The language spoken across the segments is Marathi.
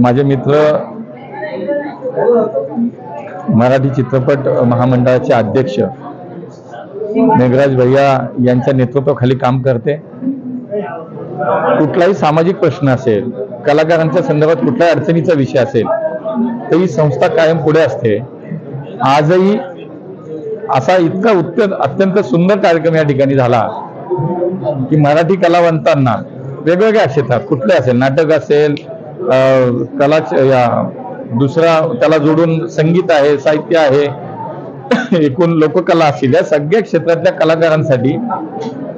माझे मित्र मराठी चित्रपट महामंडळाचे अध्यक्ष मेघराज भैया यांच्या नेतृत्वाखाली काम करते. कुठलाही सामाजिक प्रश्न असेल कलाकारांच्या संदर्भात कुठल्याही अडचणीचा विषय असेल तर ही संस्था कायम पुढे असते. आजही असा इतका उत्तर अत्यंत सुंदर कार्यक्रम या ठिकाणी झाला की मराठी कलावंतांना वेगवेगळ्या क्षेत्रात कुठले असेल नाटक असेल अं, कला या दुसरा त्याला जोडून संगीत आहे साहित्य आहे एकूण लोककला असतील. या सगळ्या क्षेत्रातल्या कलाकारांसाठी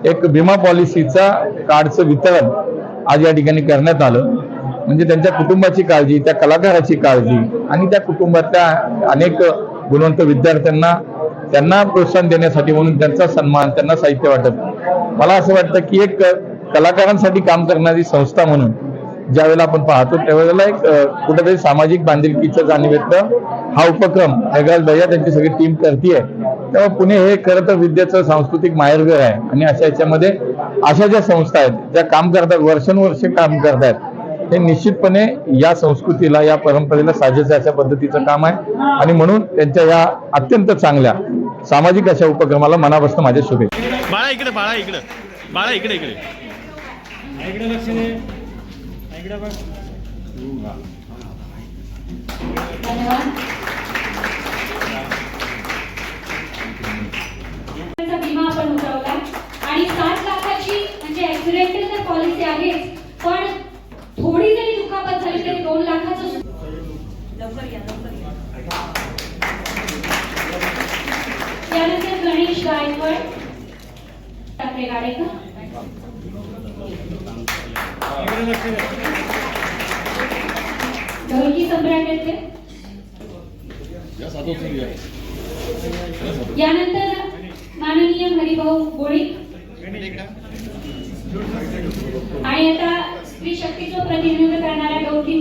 एक विमा पॉलिसीचा कार्डचं वितरण आज या ठिकाणी करण्यात आलं. म्हणजे त्यांच्या कुटुंबाची काळजी त्या कलाकाराची काळजी आणि त्या कुटुंबातल्या अनेक गुणवंत विद्यार्थ्यांना त्यांना प्रोत्साहन देण्यासाठी म्हणून त्यांचा सन्मान त्यांना साहित्य वाटत मला असं वाटतं की एक कलाकारांसाठी काम करणारी संस्था म्हणून ज्या वेळेला आपण पाहतो त्यावेळेला एक कुठेतरी सामाजिक बांधिलकीचं जाणीव हा उपक्रम मेघराज भैया त्यांची सगळी टीम करतीये. तेव्हा पुणे हे खरं तर विद्येचं सांस्कृतिक माहेरघर आहे. आणि अशा याच्यामध्ये अशा ज्या संस्था आहेत ज्या काम करतात वर्षानुवर्ष काम करतायत हे निश्चितपणे या संस्कृतीला या परंपरेला साजेचं अशा पद्धतीचं काम आहे. आणि म्हणून त्यांच्या या अत्यंत चांगल्या सामाजिक अशा उपक्रमाला मनापासून माझ्या शुभेच्छा. बाळा इकडे बाळा इकडे. बाळा इकडे इकडे. इकडे बघ. विमा आपण उतरवला. आणि सात लाखाची म्हणजे ऍक्सिडेंटल तर पॉलिसी आहे पण थोडी जरी दुखापत झाली तरी दोन लाखाचं लवकर त्यानंतर गणेश गायकवाड. टाकले गाडेकर. इकडे ढोलकी सम्राटाचे यानंतर माननीय हरिभाऊ गोडी आणि आता स्त्री शक्तीचं प्रतिनिधित्व करणाऱ्या दोन तीन